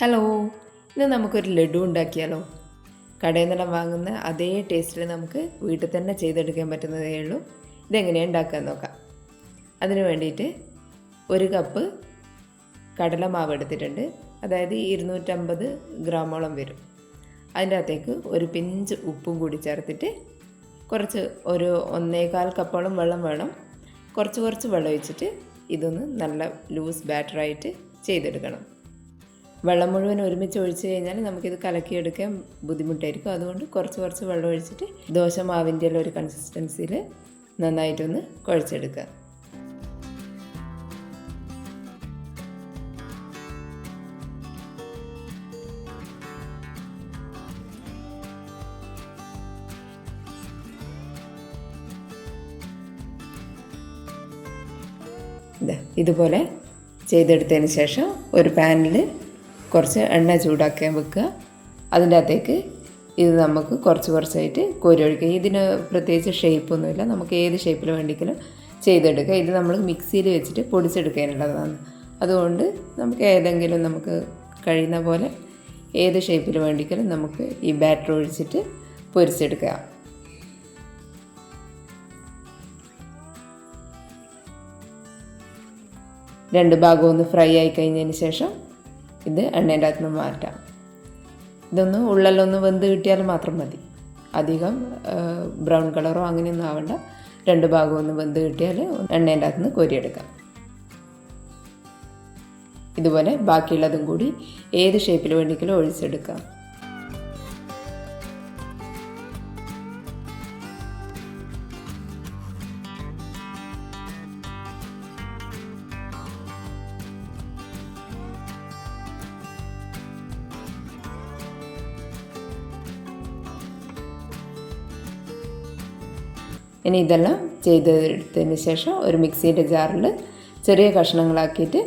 Hello ഇന്ന് നമുക്കൊരു ലഡു ഉണ്ടാക്കിയാലോ? കടയിൽ നിന്നെല്ലാം വാങ്ങുന്ന അതേ ടേസ്റ്റിൽ നമുക്ക് വീട്ടിൽ തന്നെ ചെയ്തെടുക്കാൻ പറ്റുന്നതേ ഉള്ളൂ. ഇതെങ്ങനെയാണ് ഉണ്ടാക്കാൻ നോക്കാം. അതിന് വേണ്ടിയിട്ട് ഒരു കപ്പ് കടലമാവ് എടുത്തിട്ടുണ്ട്. അതായത് ഇരുന്നൂറ്റമ്പത് ഗ്രാമോളം വരും. അതിന്റെ അകത്തേക്ക് ഒരു പിഞ്ച് ഉപ്പും കൂടി ചേർത്തിട്ട് കുറച്ച് ഒരു ഒന്നേകാൽ കപ്പോളം വെള്ളം വേണം. കുറച്ച് കുറച്ച് വെള്ളം ഒഴിച്ചിട്ട് ഇതൊന്ന് നല്ല ലൂസ് ബാറ്ററായിട്ട് ചെയ്തെടുക്കണം. വെള്ളം മുഴുവൻ ഒരുമിച്ച് ഒഴിച്ച് കഴിഞ്ഞാൽ നമുക്കിത് കലക്കിയെടുക്കാൻ ബുദ്ധിമുട്ടായിരിക്കും. അതുകൊണ്ട് കുറച്ച് കുറച്ച് വെള്ളം ഒഴിച്ചിട്ട് ദോശ മാവിന്റെ ഒരു കൺസിസ്റ്റൻസിയിൽ നന്നായിട്ടൊന്ന് കുഴച്ചെടുക്കുക. ഇതാ ഇതുപോലെ ചെയ്തെടുത്തതിന് ശേഷം ഒരു പാനിൽ കുറച്ച് എണ്ണ ചൂടാക്കാൻ വെക്കുക. അതിന്റെ അകത്തേക്ക് ഇത് നമുക്ക് കുറച്ച് കുറച്ചായിട്ട് കോരി ഒഴിക്കുക. ഇതിന് പ്രത്യേകിച്ച് ഷേപ്പൊന്നുമില്ല നമുക്ക് ഏത് ഷേപ്പിൽ വേണ്ടിക്കലും ചെയ്തെടുക്കുക. ഇത് നമ്മൾ മിക്സിയിൽ വെച്ചിട്ട് പൊടിച്ചെടുക്കാനുള്ളതാണ്. അതുകൊണ്ട് നമുക്ക് ഏതെങ്കിലും നമുക്ക് കഴിയുന്ന പോലെ ഏത് ഷേപ്പിൽ വേണ്ടിക്കലും നമുക്ക് ഈ ബാറ്റർ ഒഴിച്ചിട്ട് പൊരിച്ചെടുക്കുക. രണ്ട് ഭാഗവും ഒന്ന് ഫ്രൈ ആയി കഴിഞ്ഞതിന് ശേഷം ഇത് എണ്ണേന്റെ അകത്ത് മാറ്റാം. ഇതൊന്ന് ഉള്ളലൊന്ന് വെന്ത് കിട്ടിയാൽ മാത്രം മതി. അധികം ബ്രൗൺ കളറോ അങ്ങനെയൊന്നും ആവണ്ട. രണ്ട് ഭാഗവും ഒന്ന് വെന്ത് കിട്ടിയാൽ എണ്ണേന്റെ അകത്ത് നിന്ന് കോരിയെടുക്കാം. ഇതുപോലെ ബാക്കിയുള്ളതും കൂടി ഏത് ഷേപ്പിൽ വേണ്ടിക്കലും ഒഴിച്ചെടുക്കാം. ഇനി ഇതെല്ലാം ചെയ്തെടുത്തതിന് ശേഷം ഒരു മിക്സിയുടെ ജാറിൽ ചെറിയ കഷ്ണങ്ങളാക്കിയിട്ട്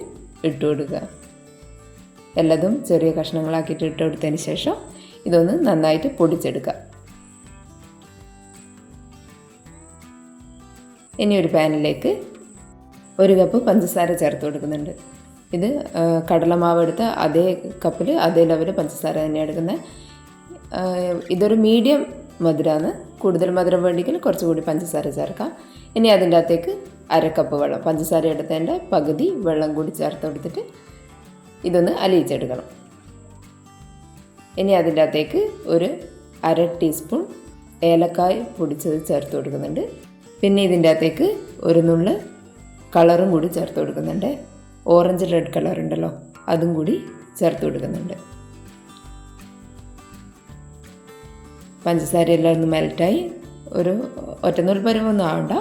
ഇട്ട് കൊടുക്കുക. എല്ലതും ചെറിയ കഷ്ണങ്ങളാക്കിയിട്ട് ഇട്ട് കൊടുത്തതിന് ശേഷം ഇതൊന്ന് നന്നായിട്ട് പൊടിച്ചെടുക്കുക. ഇനി ഒരു പാനിലേക്ക് ഒരു കപ്പ് പഞ്ചസാര ചേർത്ത് കൊടുക്കുന്നുണ്ട്. ഇത് കടലമാവ് എടുത്ത അതേ കപ്പിൽ അതേ ലെവൽ പഞ്ചസാര തന്നെ എടുക്കുന്നത് ഇതൊരു മീഡിയം മധുരമാണ് കൂടുതൽ മധുരം വേണ്ടെങ്കിൽ കുറച്ചുകൂടി പഞ്ചസാര ചേർക്കാം. ഇനി അതിന്റെ അകത്തേക്ക് അരക്കപ്പ് വെള്ളം. പഞ്ചസാര എടുത്തതിന്റെ പകുതി വെള്ളം കൂടി ചേർത്ത് കൊടുത്തിട്ട് ഇതൊന്ന് അലിയിച്ചെടുക്കണം. ഇനി അതിന്റെ അകത്തേക്ക് ഒരു അര ടീസ്പൂൺ ഏലക്കായ് പൊടിച്ചത് ചേർത്ത് കൊടുക്കുന്നുണ്ട്. പിന്നെ ഇതിന്റെ അകത്തേക്ക് ഒരു നുള്ള് കളറും കൂടി ചേർത്ത് കൊടുക്കുന്നുണ്ട്. ഓറഞ്ച് റെഡ് കളർ ഉണ്ടല്ലോ അതും കൂടി ചേർത്ത് കൊടുക്കുന്നുണ്ട്. പഞ്ചസാര എല്ലാം ഒന്ന് മെൽറ്റായി ഒരു ഒറ്റനൂൽ പരുവൊന്നും ആവണ്ട.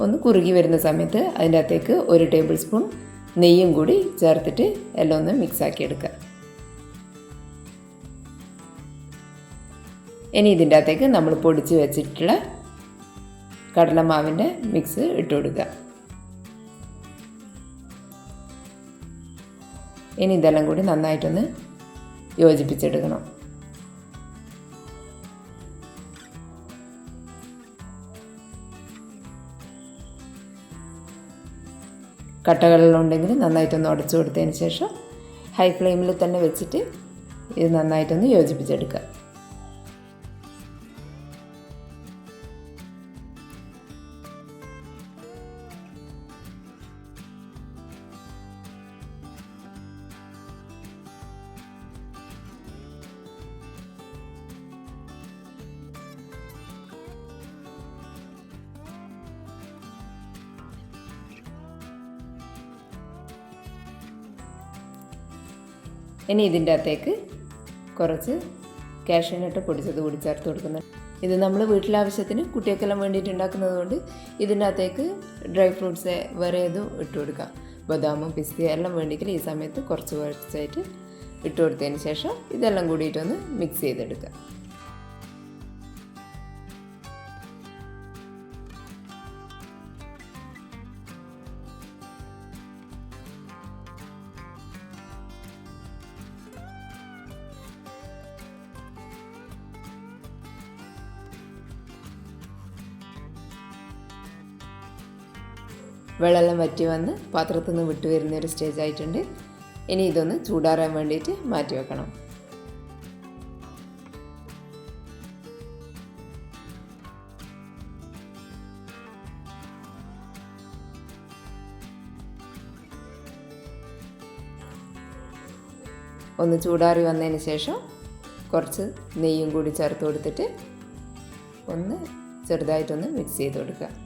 ഒന്ന് കുറുകി വരുന്ന സമയത്ത് അതിന്റെ അകത്തേക്ക് ഒരു ടേബിൾ സ്പൂൺ നെയ്യും കൂടി ചേർത്തിട്ട് എല്ലാം ഒന്ന് മിക്സാക്കി എടുക്കുക. ഇനി ഇതിന്റെ അകത്തേക്ക് നമ്മൾ പൊടിച്ച് വെച്ചിട്ടുള്ള കടലമാവിന്റെ മിക്സ് ഇട്ട് കൊടുക്കുക. ഇനി ഇതെല്ലാം കൂടി നന്നായിട്ടൊന്ന് യോജിപ്പിച്ചെടുക്കണം. കട്ടകളിലുണ്ടെങ്കിൽ നന്നായിട്ടൊന്ന് ഉടച്ചു കൊടുത്തതിന് ശേഷം ഹൈ ഫ്ലെയിമിൽ തന്നെ വെച്ചിട്ട് ഇത് നന്നായിട്ടൊന്ന് യോജിപ്പിച്ചെടുക്കുക. ഇനി ഇതിന്റെ അകത്തേക്ക് കുറച്ച് കാഷ്യൂനട്ട് പൊടിച്ചത് കൂടി ചേർത്ത് കൊടുക്കുന്നുണ്ട് ഇത് നമ്മൾ വീട്ടിലാവശ്യത്തിന് കുട്ടികൾക്കെല്ലാം വേണ്ടിയിട്ട് ഉണ്ടാക്കുന്നത് കൊണ്ട് ഇതിന്റെ അകത്തേക്ക് ഡ്രൈ ഫ്രൂട്ട്സ് വേറെ ഏതും ഇട്ട് കൊടുക്കാം. ബദാമും പിസ്തയും എല്ലാം വേണ്ടിയെങ്കിൽ ഈ സമയത്ത് കുറച്ച് കുറച്ചായിട്ട് ഇട്ട് കൊടുത്തതിന് ശേഷം ഇതെല്ലാം കൂടിയിട്ടൊന്ന് മിക്സ് ചെയ്തെടുക്കുക വെള്ളമെല്ലാം വറ്റി വന്ന് പാത്രത്തിൽ നിന്ന് വിട്ടു വരുന്ന ഒരു സ്റ്റേജ് ആയിട്ടുണ്ട്. ഇനി ഇതൊന്ന് ചൂടാറാൻ വേണ്ടിയിട്ട് മാറ്റി വെക്കണം. ഒന്ന് ചൂടാറി വന്നതിന് ശേഷം കുറച്ച് നെയ്യും കൂടി ചേർത്ത് കൊടുത്തിട്ട് ഒന്ന് ചെറുതായിട്ടൊന്ന് മിക്സ് ചെയ്ത് കൊടുക്കുക.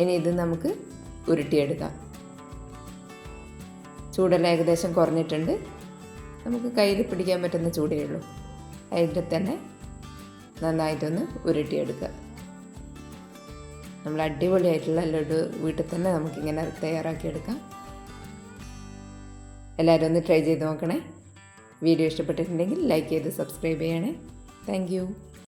ഇനി ഇത് നമുക്ക് ഉരുട്ടിയെടുക്കാം. ചൂടെല്ലാം ഏകദേശം കുറഞ്ഞിട്ടുണ്ട്. നമുക്ക് കയ്യിൽ പിടിക്കാൻ പറ്റുന്ന ചൂടേ ഉള്ളൂ. അതിന്റെ തന്നെ നന്നായിട്ടൊന്ന് ഉരുട്ടിയെടുക്കുക നമ്മൾ അടിപൊളിയായിട്ടുള്ള ലഡു വീട്ടിൽ തന്നെ നമുക്കിങ്ങനെ തയ്യാറാക്കിയെടുക്കാം. എല്ലാവരും ഒന്ന് ട്രൈ ചെയ്ത് നോക്കണേ. വീഡിയോ ഇഷ്ടപ്പെട്ടിട്ടുണ്ടെങ്കിൽ ലൈക്ക് ചെയ്ത് സബ്സ്ക്രൈബ് ചെയ്യണേ. താങ്ക്